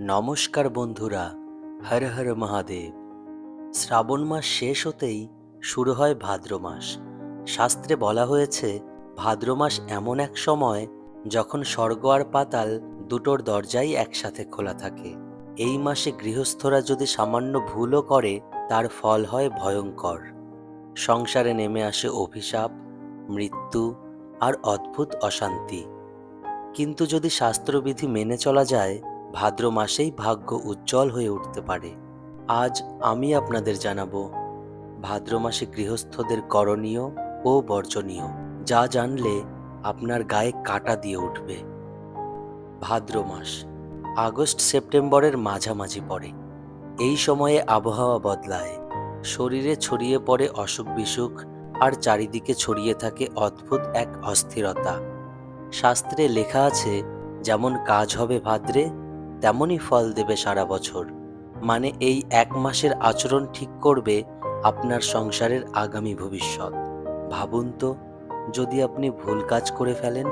নমস্কার বন্ধুরা, হর হর মহাদেব। শ্রাবণ মাস শেষ হতেই শুরু হয় ভাদ্র মাস। শাস্ত্রে বলা হয়েছে, ভাদ্র মাস এমন এক সময় যখন স্বর্গ আর পাতাল দুটোর দরজাই একসাথে খোলা থাকে। এই মাসে গৃহস্থরা যদি সামান্য ভুলও করে, তার ফল হয় ভয়ঙ্কর। সংসারে নেমে আসে অভিশাপ, মৃত্যু আর অদ্ভুত অশান্তি। কিন্তু যদি শাস্ত্রবিধি মেনে চলা যায় ভাদ্র মাসেই ভাগ্য উজ্জ্বল হয়ে উঠতে পারে। আজ আমি আপনাদের জানাব, ভাদ্র মাসে গৃহস্থদের করণীয় ও বর্জনীয়, যা জানলে আপনার গায়ে কাটা দিয়ে উঠবে। ভাদ্র মাস, আগস্ট সেপ্টেম্বরের মাঝামাঝি পড়ে। এই সময়ে আবহাওয়া বদলায়। শরীরে ছড়িয়ে পড়ে অসুখ বিসুখ, আর চারিদিকে ছড়িয়ে থাকে অদ্ভুত এক অস্থিরতা। শাস্ত্রে লেখা আছে, যেমন কাজ হবে ভাদ্রে তেমনই ফল দেবে সারা বছর। মানে এই এক মাসের আচরণ ঠিক করবে আপনার সংসারের আগামী ভবিষ্যৎ। ভাবুন তো, যদি আপনি ভুল কাজ করে ফেলেন,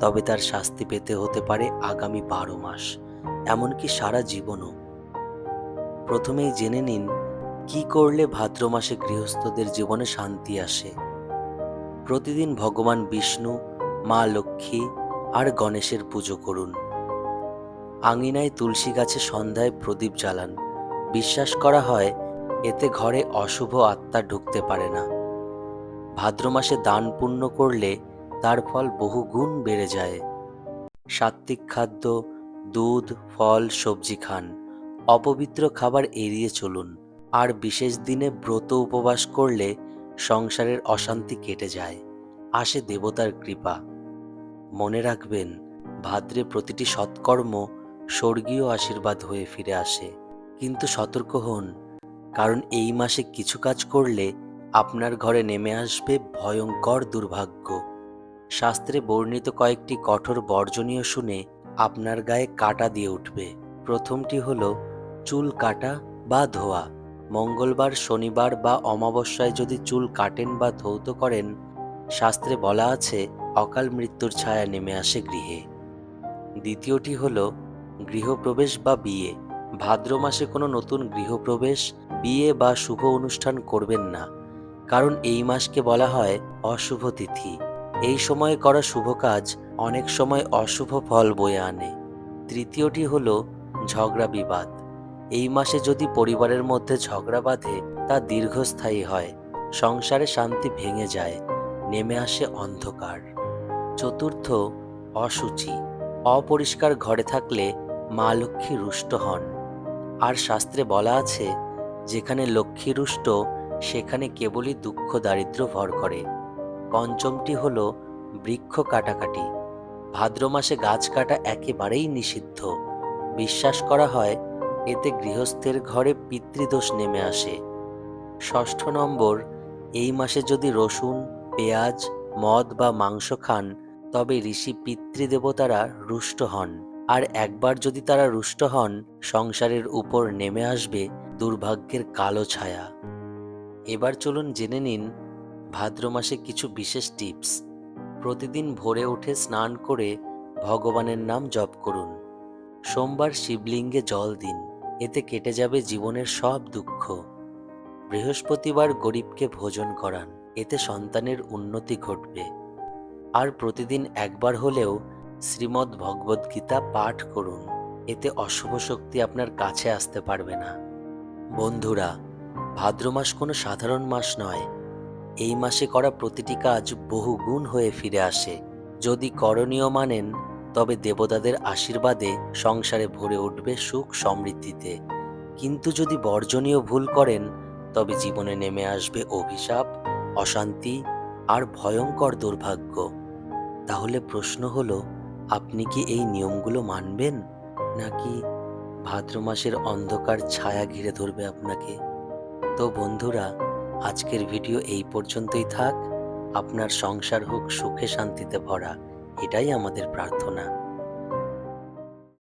তবে তার শাস্তি পেতে হতে পারে আগামী বারো মাস, এমনকি সারা জীবনও। প্রথমেই জেনে নিন, কি করলে ভাদ্র মাসে গৃহস্থদের জীবনে শান্তি আসে। প্রতিদিন ভগবান বিষ্ণু, মা লক্ষ্মী আর গণেশের পুজো করুন। আঙিনায় তুলসী গাছে সন্ধ্যায় প্রদীপ জ্বালান। বিশ্বাস করা হয়, এতে ঘরে অশুভ আত্মা ঢুকতে পারে না। ভাদ্র মাসে দান পুণ্য করলে তার ফল বহু গুণ বেড়ে যায়। সাত্ত্বিক খাদ্য, দুধ, ফল, সবজি খান। অপবিত্র খাবার এড়িয়ে চলুন। আর বিশেষ দিনে ব্রত উপবাস করলে সংসারের অশান্তি কেটে যায়। আসে দেবতার কৃপা। মনে রাখবেন, ভাদ্রে প্রতিটি সৎকর্ম স্বর্গীয় আশীর্বাদ হয়ে ফিরে আসে। কিন্তু সতর্ক হন, কারণ এই মাসে কিছু কাজ করলে আপনার ঘরে নেমে আসবে ভয়ঙ্কর দুর্ভাগ্য। শাস্ত্রে বর্ণিত কয়েকটি কঠোর বর্জনীয় শুনে আপনার গায়ে কাটা দিয়ে উঠবে। প্রথমটি হল, চুল কাটা বা ধোয়া। মঙ্গলবার, শনিবার বা অমাবস্যায় যদি চুল কাটেন বা ধৌত করেন, শাস্ত্রে বলা আছে, অকাল মৃত্যুর ছায়া নেমে আসে গৃহে। দ্বিতীয়টি হলো গৃহপ্রবেশ বা বিয়ে। ভাদ্র মাসে কোনো নতুন গৃহপ্রবেশ, বিয়ে বা শুভ অনুষ্ঠান করবেন না। কারণ এই মাসকে বলা হয় অশুভ তিথি। এই সময়ে করা শুভ কাজ অনেক সময় অশুভ ফল বয়ে আনে। তৃতীয়টি হল ঝগড়া বিবাদ। এই মাসে যদি পরিবারের মধ্যে ঝগড়া বাঁধে, তা দীর্ঘস্থায়ী হয়। সংসারে শান্তি ভেঙে যায়। নেমে আসে অন্ধকার। চতুর্থ অসুচি অপরিষ্কার ঘরে থাকলে মা লক্ষ্মী রুষ্ট হন। আর শাস্ত্রে বলা আছে, যেখানে লক্ষ্মী রুষ্ট, সেখানে কেবলই দুঃখ দারিদ্র ভর করে। পঞ্চমটি হল বৃক্ষ কাটাকাটি। ভাদ্র মাসে গাছ কাটা একেবারেই নিষিদ্ধ। বিশ্বাস করা হয়, এতে গৃহস্থের ঘরে পিতৃদোষ নেমে আসে। ষষ্ঠ নম্বর, এই মাসে যদি রসুন, পেঁয়াজ, মদ বা মাংস খান, তবে ঋষি পিতৃদেবতারা রুষ্ট হন। আর একবার যদি তারা রুষ্ট হন, সংসারের উপর নেমে আসবে দুর্ভাগ্যের কালো ছায়া। এবার চলুন জেনে নিন ভাদ্র মাসে কিছু বিশেষ টিপস। প্রতিদিন ভোরে উঠে স্নান করে ভগবানের নাম জপ করুন। সোমবার শিবলিঙ্গে জল দিন, এতে কেটে যাবে জীবনের সব দুঃখ। বৃহস্পতিবার গরিবকে ভোজন করান, এতে সন্তানের উন্নতি ঘটবে। আর প্রতিদিন একবার হলেও শ্রীমদ্ ভগবদ্গীতা পাঠ করুন। এতে অশুভ শক্তি আপনার কাছে আসতে পারবে না। বন্ধুরা, ভাদ্র মাস কোনো সাধারণ মাস নয়। এই মাসে করা প্রতিটি কাজ বহু গুণ হয়ে ফিরে আসে। যদি করণীয় মানেন, তবে দেবতাদের আশীর্বাদে সংসারে ভরে উঠবে সুখ সমৃদ্ধিতে। কিন্তু যদি বর্জনীয় ভুল করেন, তবে জীবনে নেমে আসবে অভিশাপ, অশান্তি আর ভয়ঙ্কর দুর্ভাগ্য। তাহলে প্রশ্ন হলো আপনি কি এই নিয়মগুলো মানবেন? নাকি ভাদ্র মাসের অন্ধকার ছায়া ঘিরে ধরবে আপনাকে? তো বন্ধুরা, আজকের ভিডিও এই পর্যন্তই থাক। আপনার সংসার হোক, সুখে শান্তিতে ভরা। এটাই আমাদের প্রার্থনা।